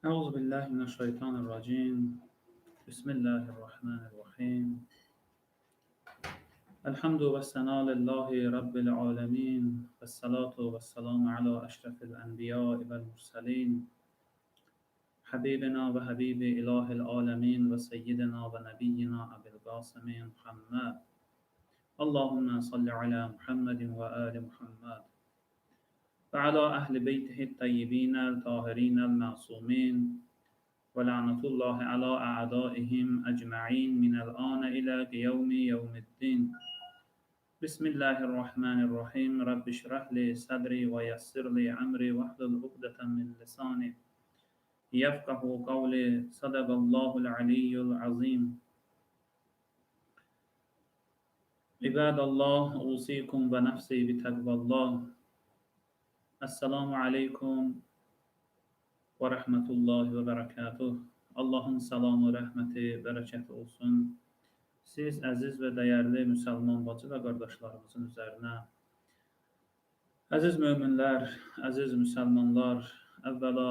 أعوذ بالله من الشيطان الرجيم. بسم الله الرحمن الرحيم. الحمد والثناء لله رب العالمين والصلاة والسلام على أشرف الأنبياء والمرسلين. حبيبنا وحبيب إله العالمين وسيدنا ونبينا أبي القاسم محمد. اللهم صل على محمد وآل محمد. وعلى أهل بيته الطيبين الطاهرين المعصومين ولعنة الله على أعدائهم أجمعين من الآن إلى يوم يوم الدين. بسم الله الرحمن الرحيم. رب اشرح لي صدري ويسر لي أمري واحلل عقدة من لساني يفقه قولي. صدق الله العلي العظيم. عباد الله أوصيكم ونفسي بتقوى الله. Esselamu Aleyküm ve Rahmetullahi ve Berekatuh. Allahın salamı, rəhməti, bərəkəti olsun. Siz əziz və dəyərli müsəlman bacı və qardaşlarımızın üzərinə. Əziz möminlər, əziz müsəlmanlar, əvvəla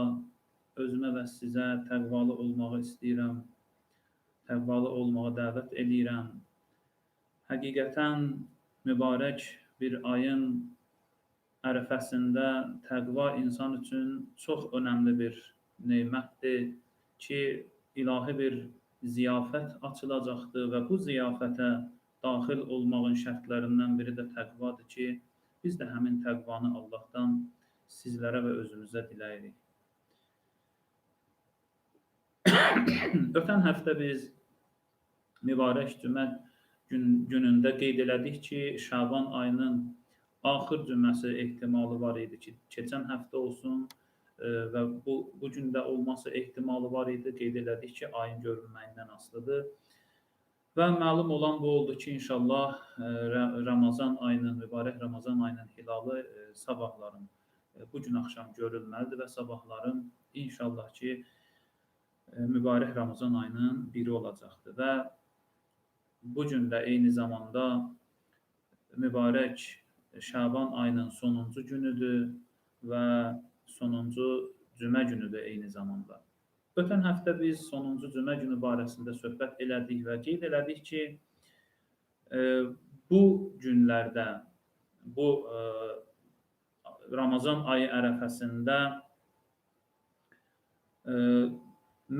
özümə və sizə təqvalı olmağı istəyirəm. Təqvalı olmağa dəvət edirəm. Həqiqətən mübarək bir ayın ərəfəsində təqva insan üçün çox önəmli bir nemətdir ki, ilahi bir ziyafət açılacaqdır və bu ziyafətə daxil olmağın şərtlərindən biri də təqvadır ki, biz də həmin təqvanı Allahdan sizlərə və özümüzə diləyirik. Ötən həftə biz mübarək cümə gün, günündə qeyd elədik ki, Şaban ayının axır cüməsi ehtimalı var idi ki, keçən həftə olsun e, və bu bu gün də olması ehtimalı var idi. Qeyd elədik ki, ayın görünməyindən asılıdır. Və məlum olan bu oldu ki, inşallah e, Ramazan ayının, mübarək Ramazan ayının hilalı e, sabahların bu gün axşam görülməlidir və sabahların inşallah ki, mübarək Ramazan ayının biri olacaqdır və bu gün də eyni zamanda mübarək Şaban ayının sonuncu günüdür və sonuncu cümə günüdür eyni zamanda. Ötən həftə biz sonuncu cümə günü barəsində söhbət elədik və qeyd elədik ki, e, bu günlərdə, bu e, Ramazan ayı ərəfəsində e,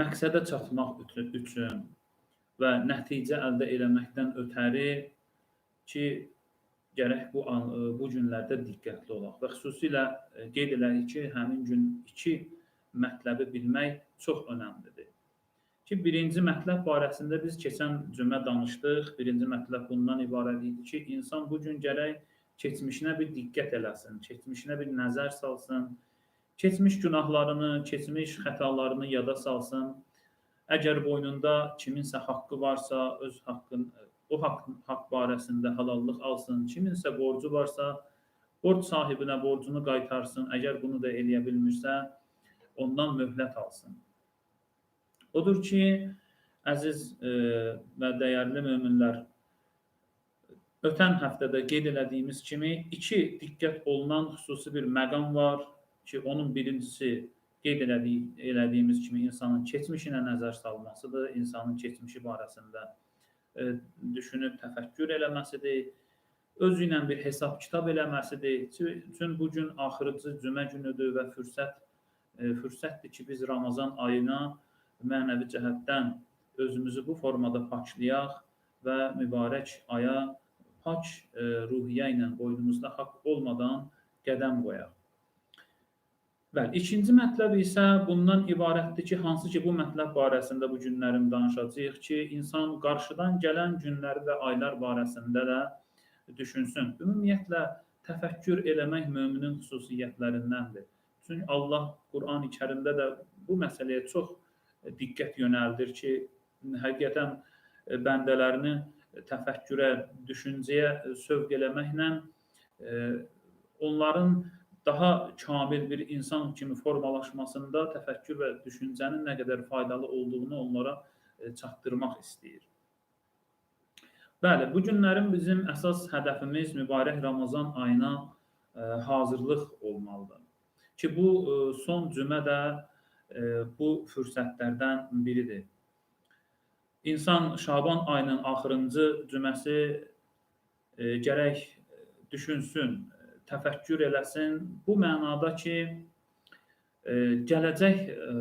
məqsədə çatmaq üçün və nəticə əldə eləməkdən ötəri ki, gərək bu bu günlərdə diqqətli olaq və xüsusilə qeyd elədik ki, həmin gün iki mətləbi bilmək çox önəmlidir. Ki birinci mətləb barəsində biz keçən cümə danışdıq. Birinci mətləb bundan ibarət idi ki, insan bu gün gərək keçmişinə bir diqqət eləsin, keçmişinə bir nəzər salsın, keçmiş günahlarını, keçmiş xətalarını yada salsın. Əgər boynunda kiminsə haqqı varsa, öz haqqını o haqq, haqq barəsində halallıq alsın. Kiminsə borcu varsa, borc sahibinə borcunu qaytarsın. Əgər bunu da eləyə bilmirsə, ondan möhlət alsın. Odur ki, əziz e, və dəyərli möminlər, ötən həftədə qeyd elədiyimiz kimi iki diqqət olunan xüsusi bir məqam var ki, onun birincisi qeyd elədiyi, elədiyimiz kimi insanın keçmişinə nəzər salmasıdır, insanın keçmişi barəsində düşünüb təfəkkür eləməsidir. Özü ilə bir hesab kitab eləməsidir. Üçün bu gün axırıncı cümə günüdür və fürsət e, fürsətdir ki, biz Ramazan ayına mənəvi cəhətdən özümüzü bu formada paklayaq və mübarək aya pak e, ruhiyyə ilə boynumuzda haqq olmadan qədəm qoyaq. Bəli, ikinci mətləb isə bundan ibarətdir ki, hansı ki bu mətləb barəsində bu günlərim danışacağıq ki, insan qarşıdan gələn günləri və aylar barəsində də düşünsün. Ümumiyyətlə təfəkkür eləmək möminin xüsusiyyətlərindəndir. Çünki Allah Qurani-Kərimdə də bu məsələyə çox diqqət yönəldir ki, həqiqətən bəndələrini təfəkkürə, düşüncəyə sövq eləməklə onların daha kamil bir insan kimi formalaşmasında təfəkkür və düşüncənin nə qədər faydalı olduğunu onlara e, çatdırmaq istəyir. Bəli, bu günlərin bizim əsas hədəfimiz mübarək Ramazan ayına e, hazırlıq olmalıdır. Ki bu e, son cümə də bu fürsətlərdən biridir. İnsan Şaban ayının axırıncı cüməsi gərək düşünsün, təfəkkür eləsin. Bu mənada ki, e, gələcək e,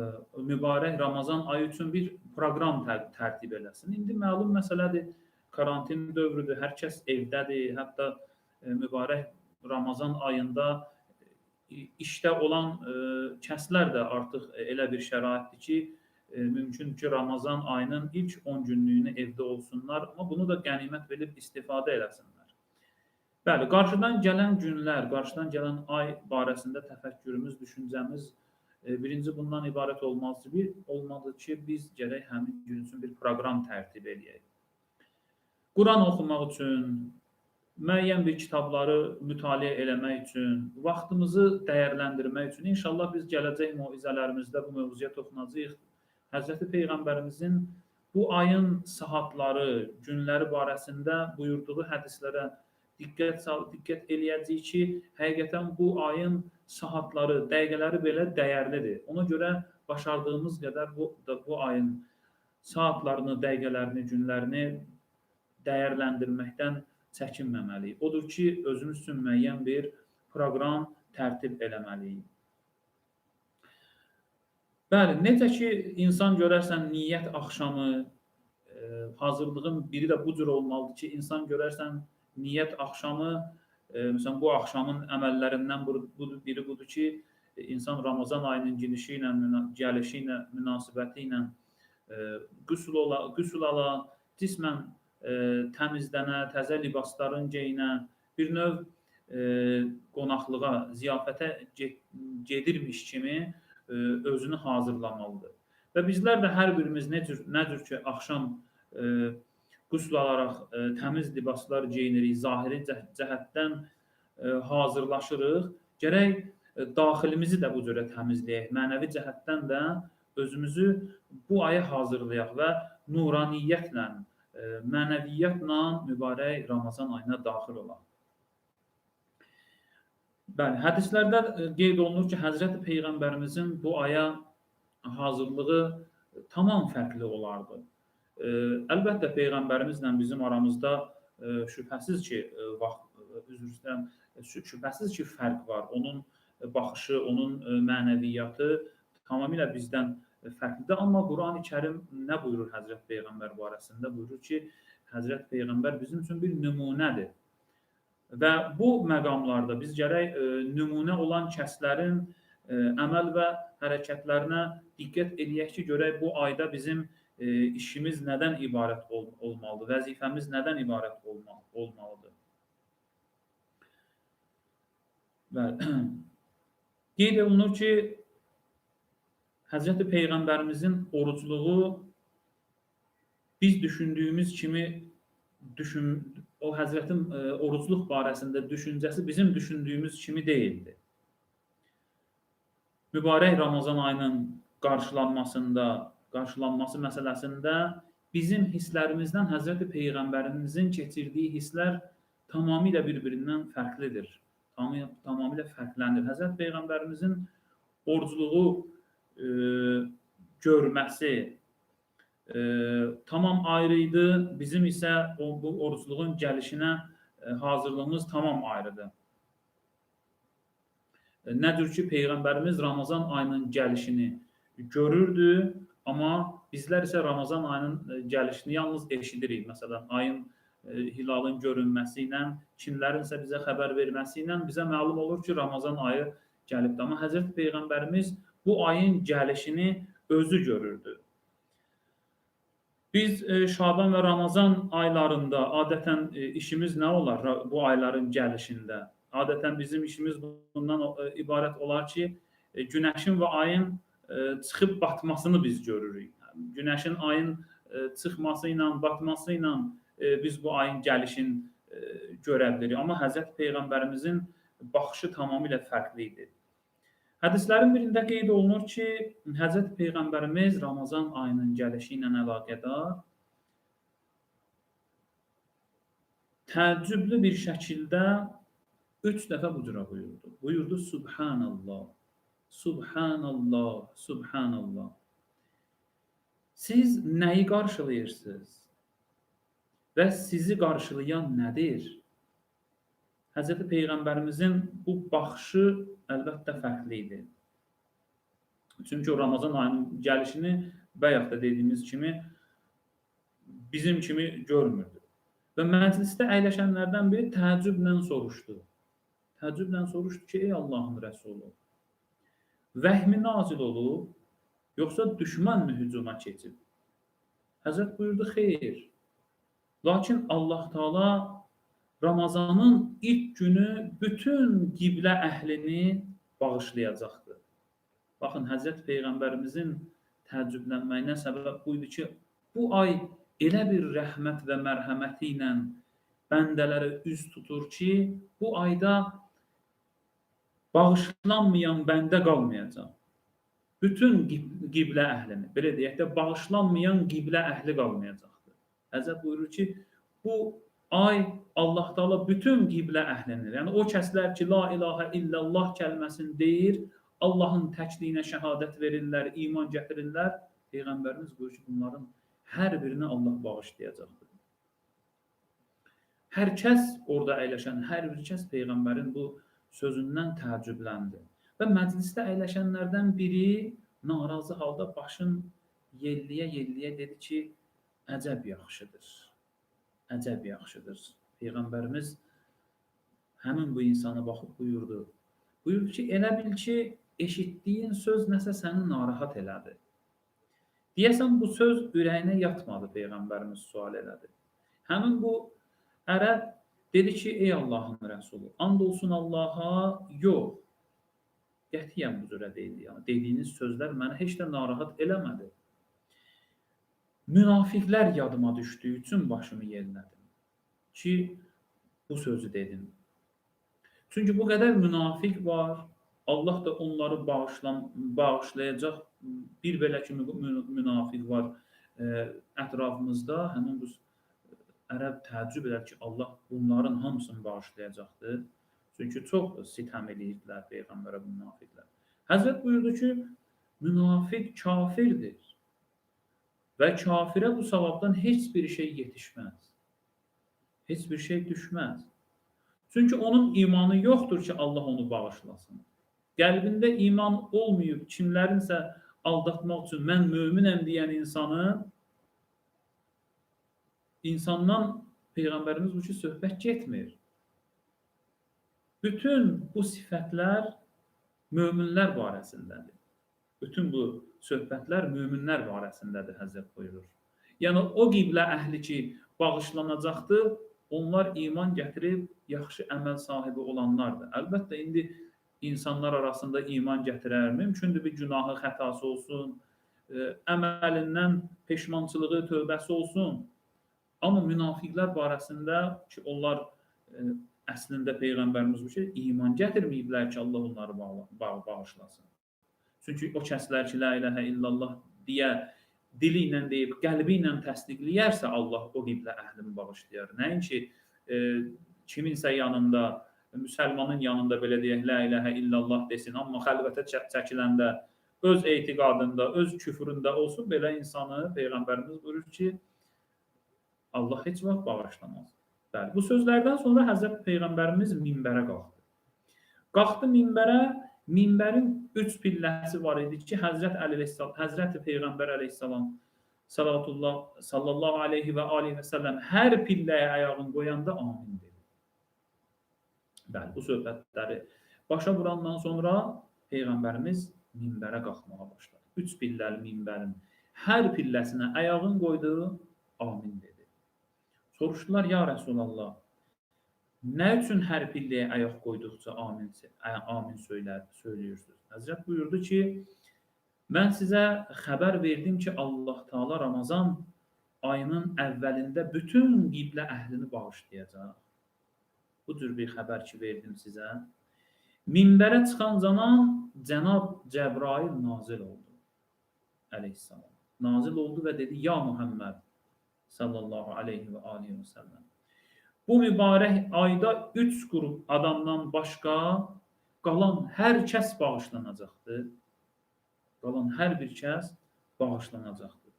mübarək Ramazan ayı üçün bir proqram tər tərtib eləsin. İndi məlum məsələdir, karantin dövrüdür, hər kəs evdədir. Hətta e, mübarək Ramazan ayında işdə olan e, kəslər də artıq elə bir şəraitdir ki, e, mümkün ki, Ramazan ayının ilk 10 günlüyünü evdə olsunlar, amma bunu da qənimət bilib istifadə eləsinlər. Bəli, qarşıdan gələn günlər, qarşıdan gələn ay barəsində təfəkkürümüz, düşüncəmiz e, birinci bundan ibarət olmalıdır. Bir olmalıdır ki, biz gərək həmin gün üçün bir proqram tərtib eləyək. Quran oxumaq üçün, müəyyən bir kitabları mütaliə eləmək üçün, vaxtımızı dəyərləndirmək üçün inşallah biz gələcək moizələrimizdə bu mövzuya toxunacağıq. Həzrəti Peyğəmbərimizin bu ayın saatları, günləri barəsində buyurduğu hədislərə diqqət diqqət eləyəcəyik ki, həqiqətən bu ayın saatları, dəqiqələri belə dəyərlidir. Ona görə başardığımız qədər bu bu ayın saatlarını, dəqiqələrini, günlərini dəyərləndirməkdən çəkinməməliyik. Odur ki, özümüz üçün müəyyən bir proqram tərtib eləməliyik. Bəli, necə ki insan görərsən niyyət axşamı e, hazırlığın biri də bu cür olmalıdır ki, insan görərsən niyyət axşamı e, məsələn bu axşamın əməllərindən bu, bu biri budur ki, e, insan Ramazan ayının girişi ilə, gəlişi ilə, münasibəti ilə e, qüsl ola, qüsl ala, cismən e, təmizlənə, təzə libasların geyinə, bir növ e, qonaqlığa, ziyafətə gedirmiş kimi E, özünü hazırlamalıdır. Və bizlər də hər birimiz nə cür, nə cür ki, axşam e, qüsl alaraq e, təmiz libaslar geyinirik, zahiri cəhətdən e, hazırlaşırıq. Gərək e, daxilimizi də bu cürə təmizləyək. Mənəvi cəhətdən də özümüzü bu aya hazırlayaq və nuraniyyətlə, e, mənəviyyatla mübarək Ramazan ayına daxil olaq. Bəli, hədislərdə qeyd olunur ki, Həzrəti Peyğəmbərimizin bu aya hazırlığı tamam fərqli olardı. Əlbəttə Peyğəmbərimizlə bizim aramızda e, şübhəsiz ki, e, vaxt e, üzr istəyirəm, şübhəsiz ki, fərq var. Onun baxışı, onun mənəviyyatı tamamilə bizdən fərqlidir. Amma Qurani-Kərim nə buyurur Həzrət Peyğəmbər barəsində? Buyurur ki, Həzrət Peyğəmbər bizim üçün bir nümunədir. Və bu məqamlarda biz gərək nümunə olan kəslərin əməl və hərəkətlərinə diqqət eləyək ki, görək bu ayda bizim e, işimiz nədən ibarət ol olmalıdır, vəzifəmiz nədən ibarət olmalı olmalıdır. Bəli. Qeyd olunur ki, Həzrəti Peyğəmbərimizin orucluğu biz düşündüyümüz kimi düşün o Həzrətin e, orucluq barəsində düşüncəsi bizim düşündüyümüz kimi deyildi. Mübarək Ramazan ayının qarşılanmasında, qarşılanması məsələsində bizim hisslərimizdən Həzrəti Peyğəmbərimizin keçirdiyi hisslər tamamilə bir-birindən fərqlidir. Tamamilə, tamamilə fərqlənir. Həzrət Peyğəmbərimizin orucluğu e, görməsi, e, tamam ayrı idi. Bizim isə o, bu orucluğun gəlişinə e, hazırlığımız tamam ayrıdır. E, nədir ki, Peyğəmbərimiz Ramazan ayının gəlişini görürdü, amma bizlər isə Ramazan ayının e, gəlişini yalnız eşidirik. Məsələn, ayın e, hilalın görünməsi ilə, kimlərin isə bizə xəbər verməsi ilə bizə məlum olur ki, Ramazan ayı gəlibdir. Amma Həzrət Peyğəmbərimiz bu ayın gəlişini özü görürdü. Biz e, Şaban və Ramazan aylarında adətən işimiz nə olar bu ayların gəlişində? Adətən bizim işimiz bundan ibarət olar ki, günəşin və ayın çıxıb batmasını biz görürük. Günəşin ayın çıxması ilə, batması ilə biz bu ayın gəlişini görə bilirik. Amma Həzrət Peyğəmbərimizin baxışı tamamilə fərqli idi. Hədislərin birində qeyd olunur ki, Həzrət Peyğəmbərimiz Ramazan ayının gəlişi ilə əlaqədar təəccüblü bir şəkildə üç dəfə bu cürə buyurdu. Buyurdu Subhanallah, Subhanallah, Subhanallah. Siz nəyi qarşılayırsınız? Və sizi qarşılayan nədir? Hz. Peyğəmbərimizin bu baxışı əlbəttə fərqli idi. Çünki o Ramazan ayının gəlişini bayaq da dediyimiz kimi bizim kimi görmürdü. Və məclisdə əyləşənlərdən biri təəccüblə soruşdu. Təəccüblə soruşdu ki, ey Allahın Rəsulu, vəhmi nazil olub, yoxsa düşmən mi hücuma keçib? Həzrət buyurdu, xeyr. Lakin Allah Taala Ramazanın ilk günü bütün qiblə əhlini bağışlayacaqdır. Baxın, Həzrət Peyğəmbərimizin təəccüblənməyinə səbəb bu idi ki, bu ay elə bir rəhmət və mərhəməti ilə bəndələrə üz tutur ki, bu ayda bağışlanmayan bəndə qalmayacaq. Bütün qib- qiblə əhlini, belə deyək də, bağışlanmayan qiblə əhli qalmayacaqdır. Həzrət buyurur ki, bu ay Allah Taala bütün qiblə əhlini, yəni o kəslər ki, la ilahə illallah kəlməsini deyir, Allahın təkliyinə şəhadət verirlər, iman gətirirlər. Peyğəmbərimiz buyurur ki, bunların hər birini Allah bağışlayacaqdır. Hər kəs orada əyləşən hər bir kəs peyğəmbərin bu sözündən təəccübləndi. Və məclisdə əyləşənlərdən biri narazı halda başın yelliyə-yelliyə dedi ki, əcəb yaxşıdır. Əcəb yaxşıdır. Peyğəmbərimiz həmin bu insana baxıb buyurdu. Buyurdu ki, elə bil ki, eşitdiyin söz nəsə səni narahat elədi. Deyəsən bu söz ürəyinə yatmadı peyğəmbərimiz sual elədi. Həmin bu ərəb dedi ki, ey Allahın rəsulu, and olsun Allaha, yox. Qətiyyən bu cürə deyildi. Yəni dediyiniz sözlər məni heç də narahat eləmədi. Münafiqlər yadıma düşdüyü üçün başımı yellədim ki, bu sözü dedim. Çünki bu qədər münafiq var. Allah da onları bağışlan bağışlayacaq. Bir belə ki mü- mü- münafiq var e, ətrafımızda. Həmin bu ərəb təəccüb edər ki, Allah bunların hamısını bağışlayacaqdır. Çünki çox sitəm edirdilər peyğəmbərə bu münafiqlər. Həzrət buyurdu ki, münafiq kafirdir. Və kafirə bu savabdan heç bir şey yetişməz. Heç bir şey düşməz. Çünki onun imanı yoxdur ki, Allah onu bağışlasın. Qəlbində iman olmayıb kimlərinsə aldatmaq üçün mən möminəm deyən insanı insandan peyğəmbərimiz bu ki söhbət getmir. Bütün bu sifətlər möminlər barəsindədir. Bütün bu söhbətlər möminlər barəsindədir Həzrət buyurur. Yəni o qiblə əhli ki bağışlanacaqdır, onlar iman gətirib yaxşı əməl sahibi olanlardır. Əlbəttə indi insanlar arasında iman gətirər, mümkündür bir günahı, xətası olsun, ə, əməlindən peşmançılığı, tövbəsi olsun. Amma münafiqlər barəsində ki, onlar ə, əslində peyğəmbərimiz bu şey iman gətirməyiblər ki, Allah onları bağla- bağ- bağışlasın. Çünki o kəslər ki, la ilahə illallah deyə dili ilə deyib, qəlbi ilə təsdiqləyərsə Allah o qiblə əhlini bağışlayar. Nəinki e, kiminsə yanında, müsəlmanın yanında belə deyək, la ilahə illallah desin, amma xəlvətə çə- çəkiləndə öz etiqadında, öz küfründə olsun belə insanı peyğəmbərimiz buyurur ki, Allah heç vaxt bağışlamaz. Bəli, bu sözlərdən sonra Həzrət Peyğəmbərimiz minbərə qalxdı. Qalxdı minbərə, minbərin üç pilləsi var idi ki, Həzrət əleyhissalam, Həzrət Peyğəmbər əleyhissalam sallallahu sallallahu alayhi və alihi və səlləm hər pilləyə ayağını qoyanda amin dedi. Bəli, bu söhbətləri başa vurandan sonra peyğəmbərimiz minbərə qalxmağa başladı. Üç pilləli minbərin hər pilləsinə ayağını qoydu, amin dedi. Soruşdular: "Ya Rəsulullah, nə üçün hər pilləyə ayaq qoyduqca amin amin söylər, söylüyorsunuz?" Həzrət buyurdu ki, Mən sizə xəbər verdim ki, Allah Taala Ramazan ayının əvvəlində bütün qiblə əhlini bağışlayacaq. Bu cür bir xəbər ki verdim sizə. Minbərə çıxan zaman Cənab Cəbrail nazil oldu. Əleyhissalam. Nazil oldu və dedi: "Ya Muhammed sallallahu alayhi və alihi və səlləm. Bu mübarək ayda 3 qrup adamdan başqa qalan hər kəs bağışlanacaqdır. Qalan hər bir kəs bağışlanacaqdır.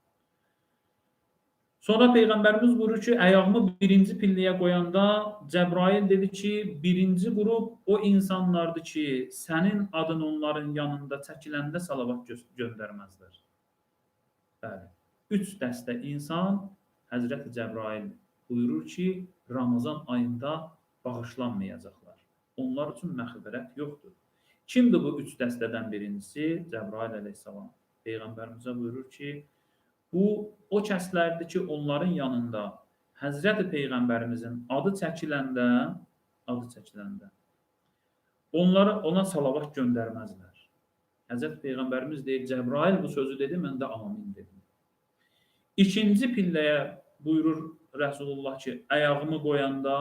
Sonra Peyğəmbərimiz buyurur ki, ayağımı birinci pilləyə qoyanda Cəbrail dedi ki, birinci qrup o insanlardır ki, sənin adın onların yanında çəkiləndə salavat gö göndərməzlər. Bəli. Üç dəstə insan Həzrəti Cəbrail buyurur ki, Ramazan ayında bağışlanmayacaqlar. Onlar üçün məğfirət yoxdur. Kimdir bu üç dəstədən birincisi? Cəbrail əleyhissalam. Peyğəmbərimizə buyurur ki, Bu o kəslərdir ki, onların yanında Həzrəti Peyğəmbərimizin adı çəkiləndə, adı çəkiləndə onlara ona salavat göndərməzlər. Həzrəti Peyğəmbərimiz deyir, Cəbrail bu sözü dedi, mən də amin dedim. İkinci pilləyə buyurur Rəsulullah ki, ayağımı qoyanda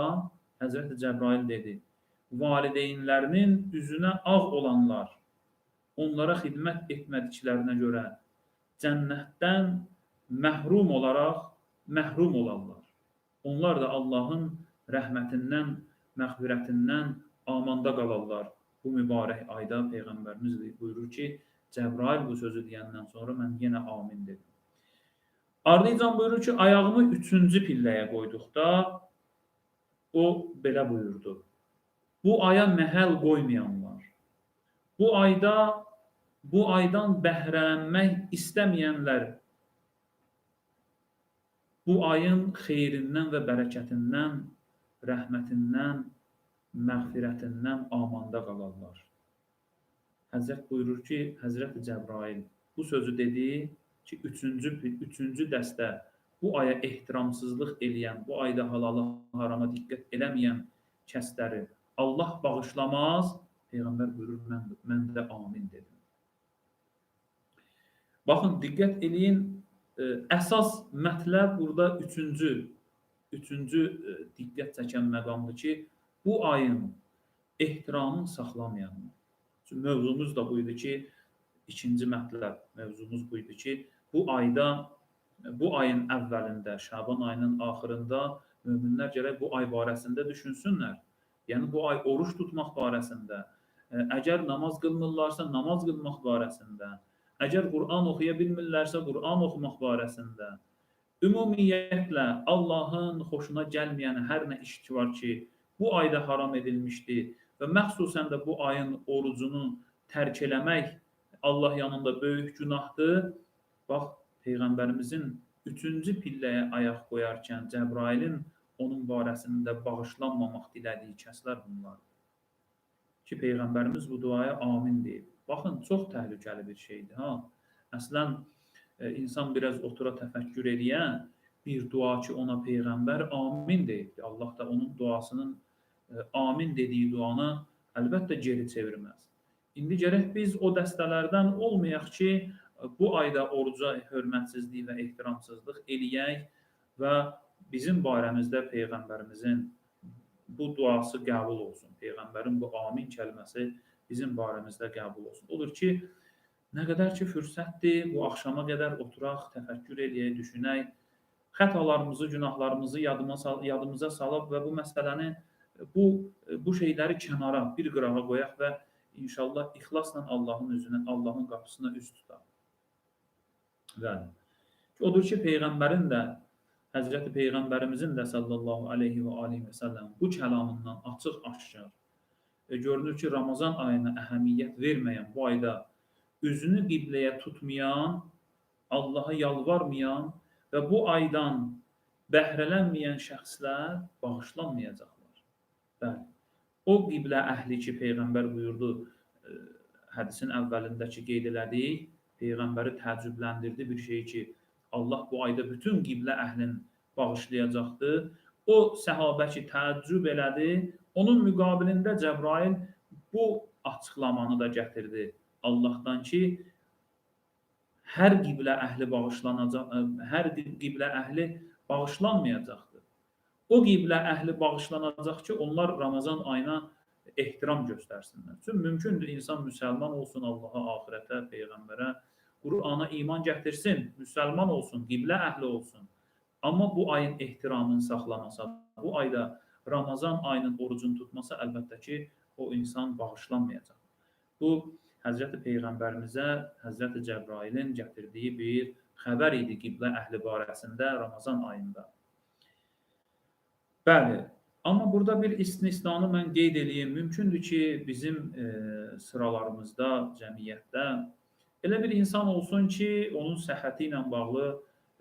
Həzrəti Cəbrail dedi, valideynlərinin üzünə ağ olanlar onlara xidmət etmədiklərinə görə cənnətdən məhrum olaraq məhrum olarlar. Onlar da Allahın rəhmətindən, məğfirətindən amanda qalarlar. Bu mübarək ayda Peyğəmbərimiz buyurur ki, Cəbrail bu sözü deyəndən sonra mən yenə amin dedim. Ardınca buyurur ki, ayağımı üçüncü pilləyə qoyduqda o belə buyurdu. Bu aya məhəl qoymayanlar, bu ayda bu aydan bəhrələnmək istəməyənlər bu ayın xeyrindən və bərəkətindən, rəhmətindən, məğfirətindən amanda qalarlar. Həzrət buyurur ki, Həzrət Cəbrail bu sözü dedi ki, üçüncü, üçüncü dəstə bu aya ehtiramsızlıq eləyən, bu ayda halalı harama diqqət eləməyən kəsləri Allah bağışlamaz. Peyğəmbər buyurur, mən, mən də amin dedim. Baxın, diqqət eləyin, əsas mətləb burada üçüncü üçüncü e, diqqət çəkən məqamdır ki, bu ayın ehtiramını saxlamayanlar. Çünki mövzumuz da bu idi ki, ikinci mətləb mövzumuz bu idi ki, bu ayda bu ayın əvvəlində, Şaban ayının axırında möminlər gərək bu ay barəsində düşünsünlər. Yəni bu ay oruç tutmaq barəsində, e, əgər namaz qılmırlarsa, namaz qılmaq barəsində, Əgər Quran oxuya bilmirlərsə, Quran oxumaq barəsində, ümumiyyətlə Allahın xoşuna gəlməyən hər nə iş ki var ki, bu ayda haram edilmişdir və məxsusən də bu ayın orucunu tərk eləmək Allah yanında böyük günahdır. Bax, Peyğəmbərimizin üçüncü pilləyə ayaq qoyarkən Cəbrailin onun barəsində bağışlanmamaq dilədiyi kəslər bunlardır. Ki, Peyğəmbərimiz bu duaya amin deyib. Baxın, çox təhlükəli bir şeydir, ha. Əslən e, insan biraz otura təfəkkür edən bir dua ki, ona peyğəmbər amin deyibdi. Allah da onun duasının e, amin dediyi duanı əlbəttə geri çevirməz. İndi gərək biz o dəstələrdən olmayaq ki, bu ayda oruca hörmətsizlik və ehtiramsızlıq eləyək və bizim barəmizdə peyğəmbərimizin bu duası qəbul olsun. Peyğəmbərin bu amin kəlməsi bizim barəmizdə qəbul olsun. Odur ki, nə qədər ki fürsətdir, bu axşama qədər oturaq, təfəkkür eləyək, düşünək, xətalarımızı, günahlarımızı yadıma sal yadımıza salıb və bu məsələni bu bu şeyləri kənara, bir qırağa qoyaq və inşallah ixlasla Allahın üzünə, Allahın qapısına üz tutaq. Bəli. Odur ki, peyğəmbərin də Həzrəti Peyğəmbərimizin də sallallahu aleyhi və alihi və səlləm bu kəlamından açıq-aşkar e, görünür ki, Ramazan ayına əhəmiyyət verməyən bu ayda üzünü qibləyə tutmayan, Allaha yalvarmayan və bu aydan bəhrələnməyən şəxslər bağışlanmayacaqlar. Bəli. O qiblə əhli ki, peyğəmbər buyurdu, ə, hədisin əvvəlində ki, qeyd elədik, peyğəmbəri təəccübləndirdi bir şey ki, Allah bu ayda bütün qiblə əhlin bağışlayacaqdır. O səhabə ki, təəccüb elədi, Onun müqabilində Cəbrail bu açıqlamanı da gətirdi Allahdan ki, hər qiblə əhli bağışlanacaq, hər qiblə əhli bağışlanmayacaqdır. O qiblə əhli bağışlanacaq ki, onlar Ramazan ayına ehtiram göstərsinlər. Çünki mümkündür insan müsəlman olsun Allaha, axirətə, peyğəmbərə, Qurana iman gətirsin, müsəlman olsun, qiblə əhli olsun. Amma bu ayın ehtiramını saxlamasa, bu ayda Ramazan ayının orucunu tutması əlbəttə ki, o insan bağışlanmayacaq. Bu Həzrəti Peyğəmbərimizə Həzrəti Cəbrailin gətirdiyi bir xəbər idi qiblə əhli barəsində Ramazan ayında. Bəli, amma burada bir istisnanı mən qeyd eləyim. Mümkündür ki, bizim e, sıralarımızda, cəmiyyətdə elə bir insan olsun ki, onun səhhəti ilə bağlı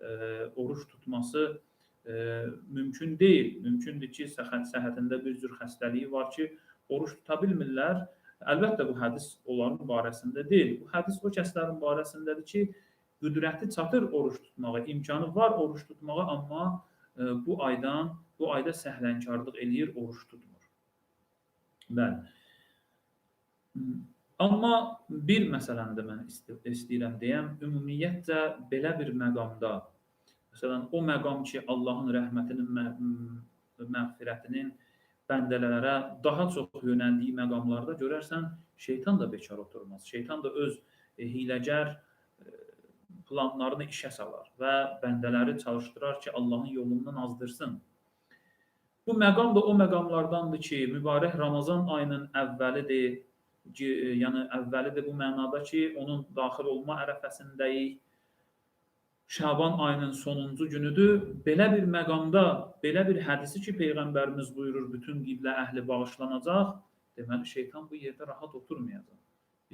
e, oruç tutması e, mümkün deyil. Mümkündür ki, səhhət səhhətində bir cür xəstəliyi var ki, oruç tuta bilmirlər. Əlbəttə bu hədis onların barəsində deyil. Bu hədis o kəslərin barəsindədir ki, qüdrəti çatır oruç tutmağa, imkanı var oruç tutmağa, amma e, bu aydan bu ayda səhlənkarlıq eləyir, oruç tutmur. Bəli. Amma bir məsələni də mən istəyirəm deyəm, ümumiyyətcə belə bir məqamda, məsələn, o məqam ki, Allahın rəhmətinin, mə- məğfirətinin bəndələrə daha çox yönəldiyi məqamlarda görərsən, şeytan da bekar oturmaz. Şeytan da öz e, hiləgər e, planlarını işə salar və bəndələri çalışdırar ki, Allahın yolundan azdırsın. Bu məqam da o məqamlardandır ki, mübarək Ramazan ayının əvvəlidir. Ki, yəni əvvəlidir bu mənada ki, onun daxil olma ərəfəsindəyik. Şaban ayının sonuncu günüdür. Belə bir məqamda, belə bir hədisi ki, peyğəmbərimiz buyurur, bütün qiblə əhli bağışlanacaq. Deməli şeytan bu yerdə rahat oturmayacaq.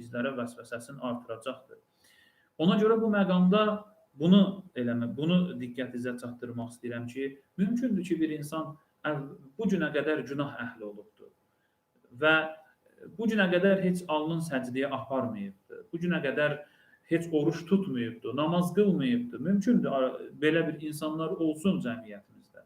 Bizlərə vəsvəsəsini artıracaqdır. Ona görə bu məqamda bunu eləmə, bunu diqqətinizə çatdırmaq istəyirəm ki, mümkündür ki, bir insan bu günə qədər günah əhli olubdur və bu günə qədər heç alnın səcdəyə aparmayıbdı. Bu günə qədər heç oruç tutmayıbdı, namaz qılmayıbdı. Mümkündür belə bir insanlar olsun cəmiyyətimizdə.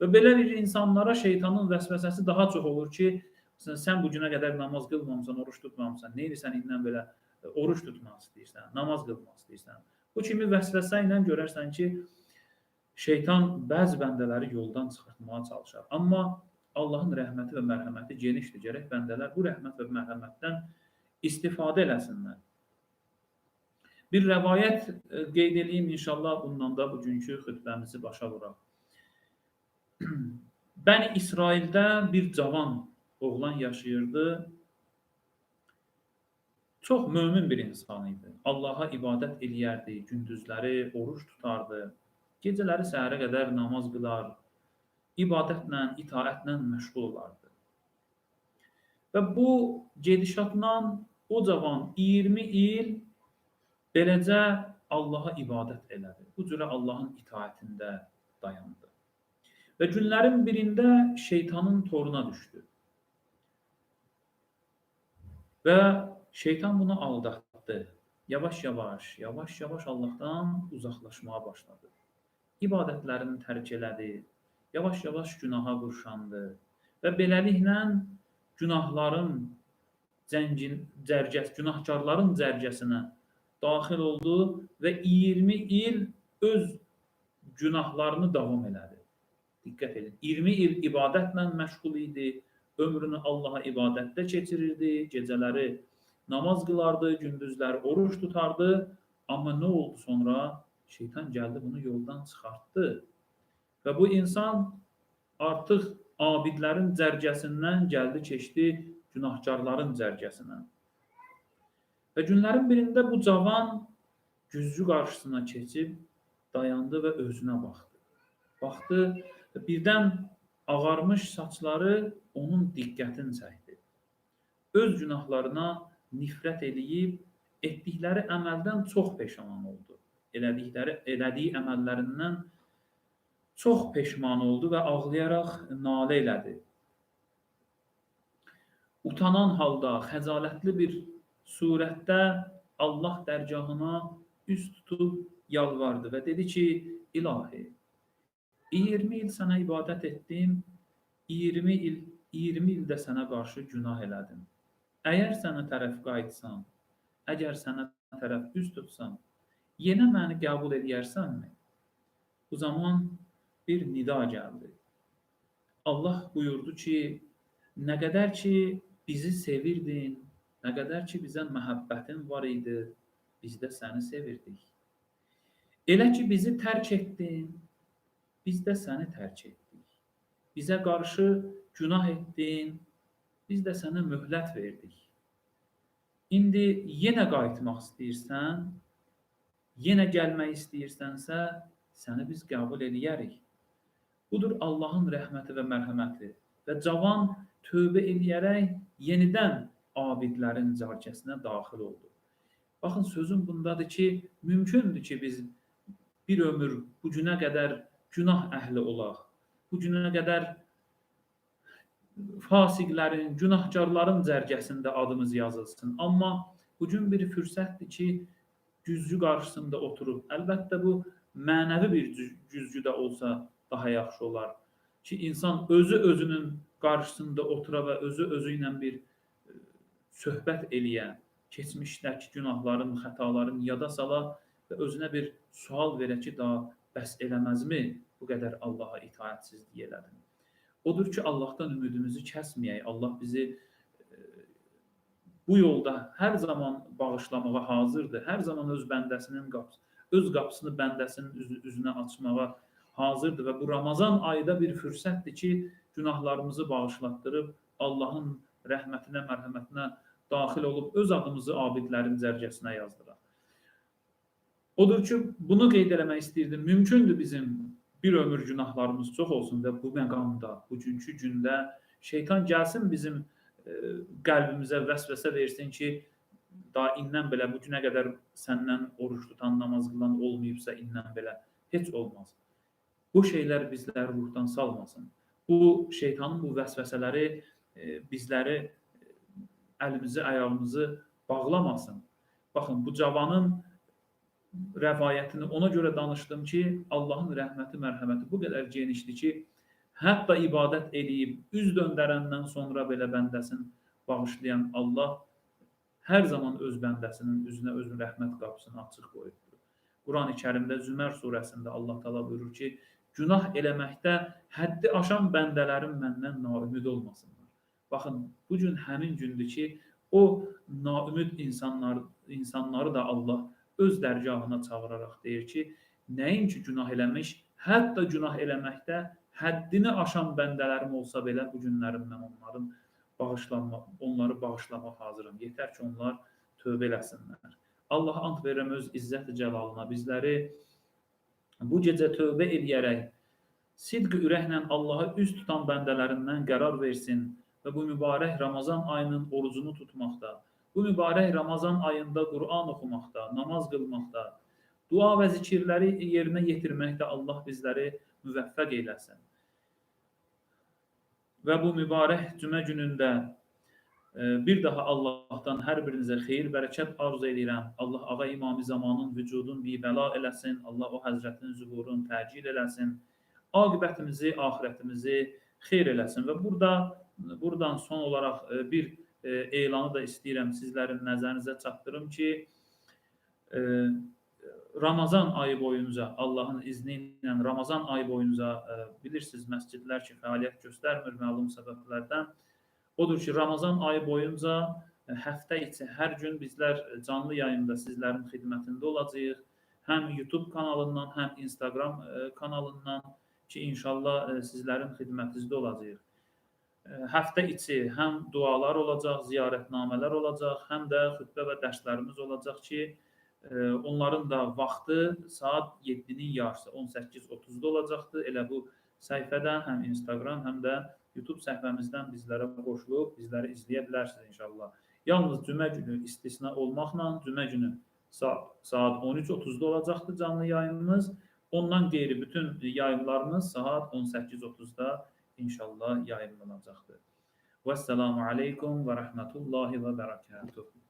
Və belə bir insanlara şeytanın vəsvəsəsi daha çox olur ki, məsələn, sən bu günə qədər namaz qılmamısan, oruç tutmamısan, nə edirsən indən belə e, oruç tutmaq istəyirsən, namaz qılmaq istəyirsən. Bu kimi vəsvəsə ilə görərsən ki, şeytan bəzi bəndələri yoldan çıxartmağa çalışar. Amma Allahın rəhməti və mərhəməti genişdir. Gərək bəndələr bu rəhmət və mərhəmətdən istifadə eləsinlər. Bir rəvayət e, qeyd edeyim inşallah bundan da bugünkü xütbəmizi başa vuraq. Bəni İsraildə bir cavan oğlan yaşayırdı. Çox mömin bir insan idi. Allaha ibadət eləyərdi, gündüzləri oruç tutardı, gecələri səhərə qədər namaz qılar, ibadətlə, itaətlə məşğul olardı. Və bu gedişatla o cavan 20 il beləcə Allaha ibadət elədi. Bu cürə Allahın itaətində dayandı. Və günlərin birində şeytanın toruna düşdü. Və şeytan bunu aldatdı. Yavaş-yavaş, yavaş-yavaş Allahdan uzaqlaşmağa başladı. İbadətlərini tərk elədi. Yavaş-yavaş günaha qurşandı və beləliklə günahların zəncin cərgəs, günahkarların cərgəsinə daxil oldu və 20 il öz günahlarını davam elədi. Diqqət edin. 20 il ibadətlə məşğul idi. Ömrünü Allaha ibadətdə keçirirdi, gecələri namaz qılardı, gündüzləri oruç tutardı. Amma nə oldu sonra? Şeytan gəldi bunu yoldan çıxartdı. Və bu insan artıq abidlərin cərgəsindən gəldi, keçdi günahkarların cərgəsinə. Və günlərin birində bu cavan güzgü qarşısına keçib dayandı və özünə baxdı. Baxdı və birdən ağarmış saçları onun diqqətini çəkdi. Öz günahlarına nifrət eləyib etdikləri əməldən çox peşman oldu. Elədikləri elədiyi əməllərindən çox peşman oldu və ağlayaraq nalə elədi. Utanan halda, xəcalətli bir surətdə Allah dərgahına üz tutub yalvardı və dedi ki, İlahi, 20 il sənə ibadət etdim, 20 il 20 ildə sənə qarşı günah elədim. Əgər sənə tərəf qayıtsam, əgər sənə tərəf üz tutsam, yenə məni qəbul edərsənmi? Bu zaman bir nida gəldi. Allah buyurdu ki, nə qədər ki bizi sevirdin, nə qədər ki bizə məhəbbətin var idi, biz də səni sevirdik. Elə ki bizi tərk etdin, biz də səni tərk etdik. Bizə qarşı günah etdin, Biz də sənə möhlət verdik. İndi yenə qayıtmaq istəyirsən, yenə gəlmək istəyirsənsə, səni biz qəbul eləyərik. Budur Allahın rəhməti və mərhəməti və cavan tövbə eləyərək yenidən abidlərin cərgəsinə daxil oldu. Baxın sözüm bundadır ki, mümkündür ki, biz bir ömür bu günə qədər günah əhli olaq. Bu günə qədər fasiqlərin, günahkarların cərgəsində adımız yazılsın. Amma bu gün bir fürsətdir ki, güzgü qarşısında oturub, əlbəttə bu mənəvi bir güzgü də olsa daha yaxşı olar ki, insan özü özünün qarşısında otura və özü özü ilə bir e, söhbət eləyə, keçmişdəki günahların, xətaların yada sala və özünə bir sual verə ki, daha bəs eləməzmi bu qədər Allaha itaətsizlik elədim? Odur ki, Allahdan ümidimizi kəsməyək. Allah bizi bu yolda hər zaman bağışlamağa hazırdır. Hər zaman öz bəndəsinin qapısı, öz qapısını bəndəsinin üz- üzünə açmağa hazırdır və bu Ramazan ayında bir fürsətdir ki, günahlarımızı bağışlatdırıb Allahın rəhmətinə, mərhəmətinə daxil olub öz adımızı abidlərin cərgəsinə yazdıraq. Odur ki, bunu qeyd eləmək istəyirdim. Mümkündür bizim bir ömür günahlarımız çox olsun və bu məqamda, bugünkü gündə şeytan gəlsin bizim qəlbimizə vəsvəsə versin ki, daha indən belə bu günə qədər səndən oruç tutan, namaz qılan olmayıbsa indən belə heç olmaz. Bu şeylər bizləri ruhdan salmasın. Bu şeytanın bu vəsvəsələri e, bizləri e, əlimizi, ayağımızı bağlamasın. Baxın, bu cavanın rəvayətini ona görə danışdım ki, Allahın rəhməti, mərhəməti bu qədər genişdir ki, hətta ibadət edib üz döndərəndən sonra belə bəndəsini bağışlayan Allah hər zaman öz bəndəsinin üzünə öz rəhmət qapısını açıq qoyubdur. Qurani-Kərimdə Zümər surəsində Allah Taala buyurur ki, günah eləməkdə həddi aşan bəndələrim məndən naümid olmasınlar. Baxın, bu gün həmin gündür ki, o naümid insanlar insanları da Allah öz dərgahına çağıraraq deyir ki, nəinki günah eləmiş, hətta günah eləməkdə həddini aşan bəndələrim olsa belə bu günlərim mən onların bağışlanma, onları bağışlamağa hazıram. Yetər ki, onlar tövbə eləsinlər. Allah ant verirəm öz izzət cəlalına bizləri bu gecə tövbə eləyərək sidq ürəklə Allaha üz tutan bəndələrindən qərar versin və bu mübarək Ramazan ayının orucunu tutmaqda, bu mübarək Ramazan ayında Quran oxumaqda, namaz qılmaqda, dua və zikirləri yerinə yetirməkdə Allah bizləri müvəffəq eləsin. Və bu mübarək cümə günündə e, bir daha Allahdan hər birinizə xeyir, bərəkət arzu edirəm. Allah ağa İmami zamanın vücudun bir bəla eləsin. Allah o həzrətin zühurunu təcil eləsin. Aqibətimizi, axirətimizi xeyir eləsin. Və burada buradan son olaraq e, bir e, elanı da istəyirəm sizlərin nəzərinizə çatdırım ki, Ramazan ayı boyunca Allahın izni ilə Ramazan ayı boyunca e, bilirsiniz məscidlər ki, fəaliyyət göstərmir məlum səbəblərdən. Odur ki, Ramazan ayı boyunca e, həftə içi hər gün bizlər canlı yayında sizlərin xidmətində olacağıq. Həm YouTube kanalından, həm Instagram e, kanalından ki, inşallah e, sizlərin xidmətinizdə olacağıq. E, Həftə içi həm dualar olacaq, ziyarətnamələr olacaq, həm də xütbə və dərslərimiz olacaq ki, onların da vaxtı saat 7-nin yarısı 18:30-da olacaqdır. Elə bu səhifədən həm Instagram, həm də YouTube səhifəmizdən bizlərə qoşulub bizləri izləyə bilərsiniz inşallah. Yalnız cümə günü istisna olmaqla cümə günü saat, saat 13:30-da olacaqdır canlı yayımımız. Ondan qeyri bütün yayımlarımız saat 18:30-da inşallah yayımlanacaqdır. Vəssalamu aleykum və rəhmətullahi və bərəkatuhu.